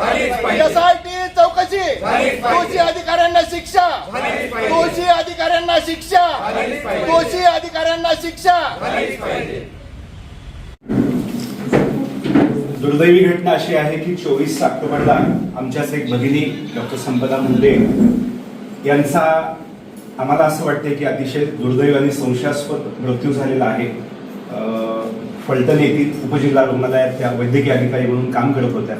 SIT चौकशी. दोषी अधिकाऱ्यांना शिक्षा. दोषी अधिकाऱ्यांना शिक्षा. दोषी अधिकाऱ्यांना शिक्षा. दुर्दैवी घटना अशी आहे की चोवीस ऑक्टोबरला आमच्याच एक भगिनी डॉक्टर संपदा मुंडे यांचा आम्हाला असं वाटते की अतिशय दुर्दैव आणि संशयास्पद मृत्यू झालेला आहे. फलटण येथील उपजिल्हा रुग्णालयात त्या वैद्यकीय अधिकारी म्हणून काम करत होत्या.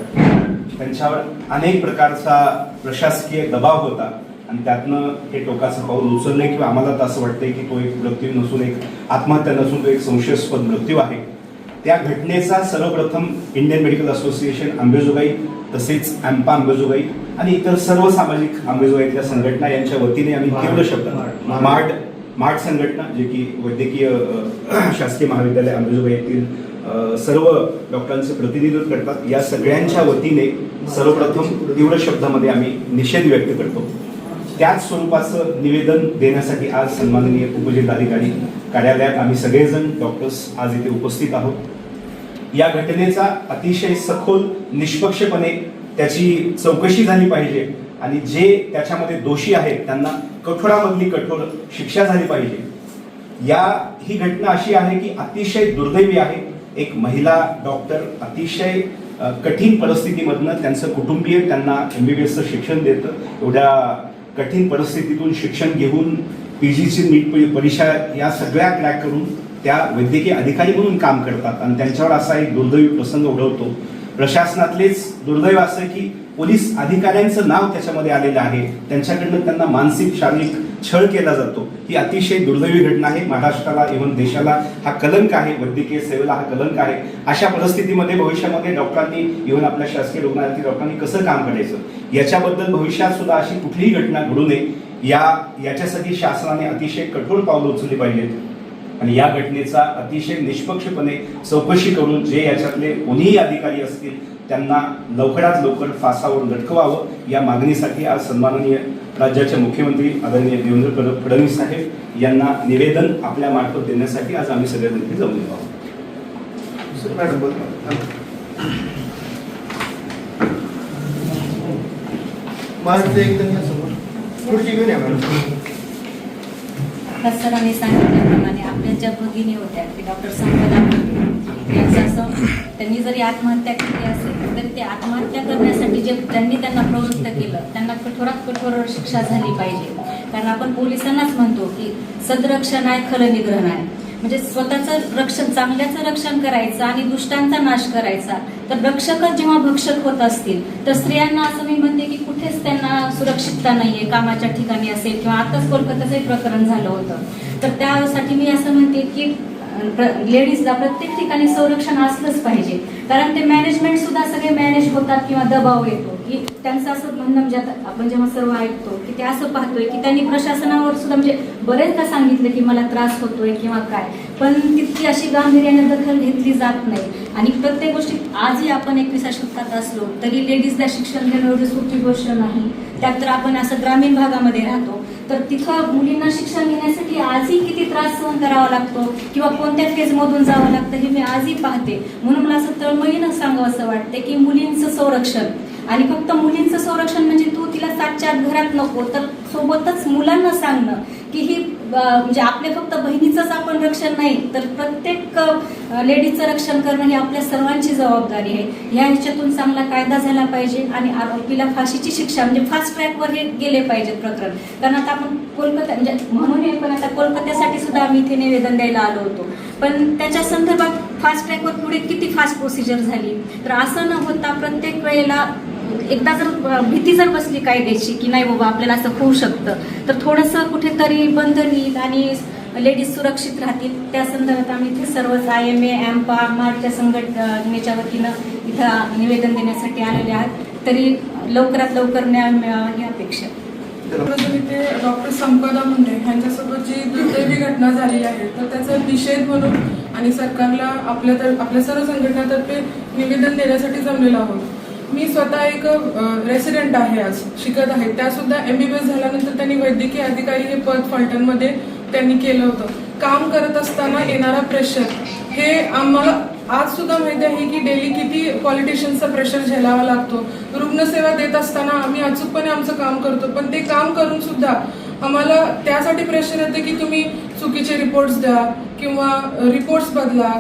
त्यांच्यावर अनेक प्रकारचा प्रशासकीय दबाव होता आणि त्यातनं हे टोकाचं पाऊल उचललंय किंवा आम्हाला तर असं वाटतंय की तो एक मृत्यू नसून एक आत्महत्या नसून तो एक संशयास्पद मृत्यू आहे. त्या घटनेचा सर्वप्रथम इंडियन मेडिकल असोसिएशन अंबेजोगाई तसेच अँपा अंबेजोगाई आणि इतर सर्व सामाजिक अंबेजोगाईतल्या संघटना यांच्या वतीने आम्ही तीव्र शब्दात मार्ड मार्ड संघटना जे की वैद्यकीय शासकीय महाविद्यालय अंबेजोगाई येथील सर्व डॉक्टरांचे प्रतिनिधित्व करतात. या सगळ्यांच्या वतीने सर्वप्रथम तीव्र शब्दामध्ये आम्ही निषेध व्यक्त करतो. त्याच स्वरूपाचं निवेदन देण्यासाठी आज सन्माननीय उपजिल्हाधिकारी कार्यालयात आम्ही सगळेजण डॉक्टर्स आज इथे उपस्थित आहोत. या घटनेचा अतिशय सखोल निष्पक्षपणे त्याची चौकशी झाली पाहिजे आणि जे त्याच्यामध्ये दोषी आहेत त्यांना कठोरामधली कठोर शिक्षा झाली पाहिजे. या ही घटना अशी आहे की अतिशय दुर्दैवी आहे. एक महिला डॉक्टर अतिशय कठीण परिस्थितीमधनं त्यांचं कुटुंबीय त्यांना एमबीबीएसचं शिक्षण देतं. एवढ्या कठीण परिस्थितीतून शिक्षण घेऊन पी जीची नीट परीक्षा या सगळ्या क्रॅक करून त्या वैद्यकीय अधिकारी म्हणून काम करतात. आणि त्यांच्यावर असा एक दुर्दैवी प्रसंग ओढवतो प्रशासनातलेच दुर्दैव असं की पोलीस अधिकाऱ्यांचं नाव त्याच्यामध्ये आलेलं आहे. त्यांच्याकडनं त्यांना मानसिक शारीरिक छळ केला जातो. ही अतिशय दुर्दैवी घटना आहे. महाराष्ट्राला इव्हन देशाला हा कलंक आहे. वैद्यकीय सेवेला हा कलंक आहे. अशा परिस्थितीमध्ये भविष्यामध्ये डॉक्टरांनी इव्हन आपल्या शासकीय रुग्णालयातील डॉक्टरांनी कसं काम करायचं? याच्याबद्दल भविष्यात सुद्धा अशी कुठलीही घटना घडू नये. या याच्यासाठी शासनाने अतिशय कठोर पावलं उचलली पाहिजेत. आणि या घटनेचा अतिशय निष्पक्षपणे चौकशी करून जे याच्यातले कोणीही अधिकारी असतील त्यांना लवकरात लवकर फासावर लटकवावं या मागणीसाठी आज सन्माननीय राज्याचे मुख्यमंत्री आदरणीय देवेंद्र फड- फडणवीस साहेब यांना निवेदन आपल्या मार्फत देण्यासाठी आज आम्ही सगळ्या जण जमलेलो आहोत. मॅडम एकदम खुर्ची घेऊन या सरांनी सांगितल्याप्रमाणे आपल्या ज्या भगिनी होत्या की डॉक्टर संपदा त्यांनी जरी आत्महत्या केली असेल तर ते आत्महत्या करण्यासाठी जे त्यांनी त्यांना प्रवृत्त केलं त्यांना कठोरात कठोर शिक्षा झाली पाहिजे. कारण आपण पोलिसांनाच म्हणतो की सदरक्षण आहे खरं निग्रहण आहे. म्हणजे स्वतःचं रक्षण चांगल्याचं रक्षण करायचं आणि दुष्टांचा नाश करायचा. तर रक्षकच जेव्हा भक्षक होत असतील तर स्त्रियांना असं मी म्हणते की कुठेच त्यांना सुरक्षितता नाहीये कामाच्या ठिकाणी असेल किंवा आताच कोलकात्याचं प्रकरण झालं होतं. तर त्यासाठी मी असं म्हणते की लेडीजला प्रत्येक ठिकाणी संरक्षण असलंच पाहिजे. कारण ते मॅनेजमेंट सुद्धा सगळे मॅनेज होतात किंवा दबाव येतो. की त्यांचं असं म्हणणं म्हणजे आता आपण जेव्हा सर्व ऐकतो की ते असं पाहतोय की त्यांनी प्रशासनावर सुद्धा म्हणजे बरेचदा सांगितलं की मला त्रास होतोय किंवा काय. पण तितकी अशी गांभीर्याने दखल घेतली जात नाही. आणि प्रत्येक गोष्टीत आजही आपण एकविसा शतकात असलो तरी लेडीजला शिक्षण घेणं एवढी सोपी गोष्ट नाही. त्यात तर आपण असं ग्रामीण भागामध्ये राहतो. तर तिथं मुलींना शिक्षण घेण्यासाठी आजही किती त्रास सहन करावा लागतो किंवा कोणत्या फेजमधून जावं लागतं हे मी आजही पाहते. म्हणून मला असं तळमळीनं सांगावं असं वाटते की मुलींचं संरक्षण आणि फक्त मुलींचं संरक्षण म्हणजे तू तिला सातच्या आत घरात नको तर सोबतच मुलांना सांगणं की ही म्हणजे आपल्या फक्त बहिणीचंच आपण रक्षण नाही तर प्रत्येक लेडीजचं रक्षण करणं ही आपल्या सर्वांची जबाबदारी आहे. या ह्याच्यातून चांगला कायदा झाला पाहिजे आणि आरोपीला फाशीची शिक्षा म्हणजे फास्ट ट्रॅकवर हे गेले पाहिजे प्रकरण. कारण आता आपण कोलकाता म्हणजे म्हणून हे पण आता कोलकात्यासाठी सुद्धा आम्ही इथे निवेदन द्यायला आलो होतो. पण त्याच्या संदर्भात फास्ट ट्रॅकवर पुढे किती फास्ट प्रोसिजर झाली? तर असं न होता प्रत्येक वेळेला एकदा जर भीती जर बसली कायद्याची की नाही बाबा आपल्याला असं होऊ शकतं तर थोडंसं कुठेतरी बंधन येईल आणि लेडीज सुरक्षित राहतील. त्या संदर्भात आम्ही इथे सर्वच आय एम ए एम्पा मार्टच्या संघटनेच्या वतीनं इथं निवेदन देण्यासाठी आलेले आहात. तरी लवकरात लवकर न्याय मिळावा ही अपेक्षा इथे डॉक्टर संपदा मुंडे यांच्यासोबत जी दुर्दैवी घटना झालेली आहे तर त्याचा निषेध म्हणून आणि सरकारला आपल्या तर आपल्या सर्व संघटनातर्फे निवेदन देण्यासाठी जमलेलो आहोत. मी स्वतः एक रेसिडेंट आहे आज शिकत आहे. त्यासुद्धा एम बी एस झाल्यानंतर त्यांनी वैद्यकीय अधिकारी हे पद फलटणमध्ये त्यांनी केलं होतं. काम करत असताना येणारा प्रेशर हे आम्हाला आज सुद्धा माहिती आहे की डेली किती पॉलिटिशियन्सचा प्रेशर झेलावा लागतो. रुग्णसेवा देत असताना आम्ही अचूकपणे आमचं काम करतो पण ते काम करून सुद्धा आम्हाला त्यासाठी प्रेशर येते की तुम्ही चुकीचे रिपोर्ट्स द्या किंवा रिपोर्ट्स बदला.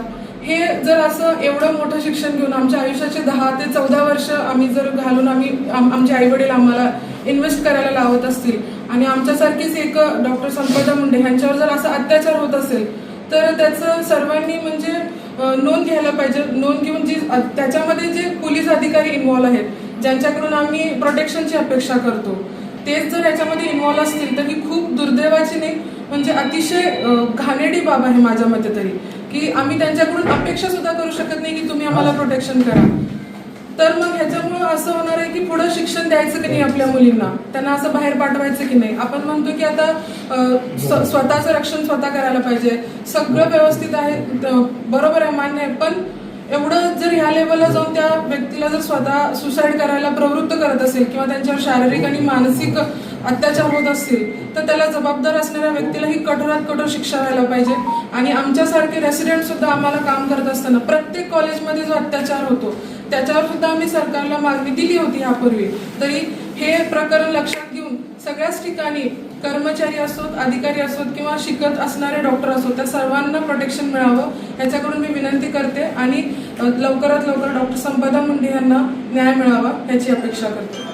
हे जर असं एवढं मोठं शिक्षण घेऊन आमच्या आयुष्याचे दहा ते चौदा वर्ष आम्ही जर घालून आम्ही आम- आमचे आई वडील आम्हाला इन्व्हेस्ट करायला लावत असतील आणि आमच्यासारखीच एक डॉक्टर संपदा मुंडे ह्यांच्यावर जर असा अत्याचार होत असेल तर त्याचं सर्वांनी म्हणजे नोंद घ्यायला पाहिजे. नोंद घेऊन जी त्याच्यामध्ये जे पोलीस अधिकारी इन्व्हॉल्व आहेत ज्यांच्याकडून आम्ही प्रोटेक्शनची अपेक्षा करतो तेच जर याच्यामध्ये इन्व्हॉल्व असतील तर ही खूप दुर्दैवाची नाही म्हणजे अतिशय घाणेडी घाणेरडी बाब आहे माझ्या मते तरी. की आम्ही त्यांच्याकडून अपेक्षा सुद्धा करू शकत नाही की तुम्ही आम्हाला प्रोटेक्शन करा. तर मग ह्याच्यामुळं असं होणार आहे की पुढं शिक्षण द्यायचं की नाही आपल्या मुलींना? त्यांना असं बाहेर पाठवायचं की नाही? आपण म्हणतो की आता स्वतःचं रक्षण स्वतः करायला पाहिजे. सगळं व्यवस्थित आहे बरोबर आहे मान्य आहे. पण एवढं जर ह्या लेवलला जाऊन त्या व्यक्तीला जर स्वतः सुसाईड करायला प्रवृत्त करत असेल किंवा त्यांच्यावर शारीरिक आणि मानसिक अत्याचार होत असतील तर त्याला जबाबदार असणाऱ्या व्यक्तीला ही कठोरात कठोर शिक्षा व्हायला पाहिजे. आणि आमच्यासारखे रेसिडेंट सुद्धा आम्हाला काम करत असताना प्रत्येक कॉलेजमध्ये जो अत्याचार होतो त्याच्यावर सुद्धा आम्ही सरकारला मागणी दिली होती यापूर्वी. तरी हे प्रकरण लक्षात घेऊन सगळ्याच ठिकाणी कर्मचारी असोत अधिकारी असोत किंवा शिकत असणारे डॉक्टर असोत त्या सर्वांना प्रोटेक्शन मिळावं याच्याकडून मी विनंती करते. आणि लवकरात लवकर डॉक्टर संपदा मुंडे यांना न्याय मिळावा याची अपेक्षा करते.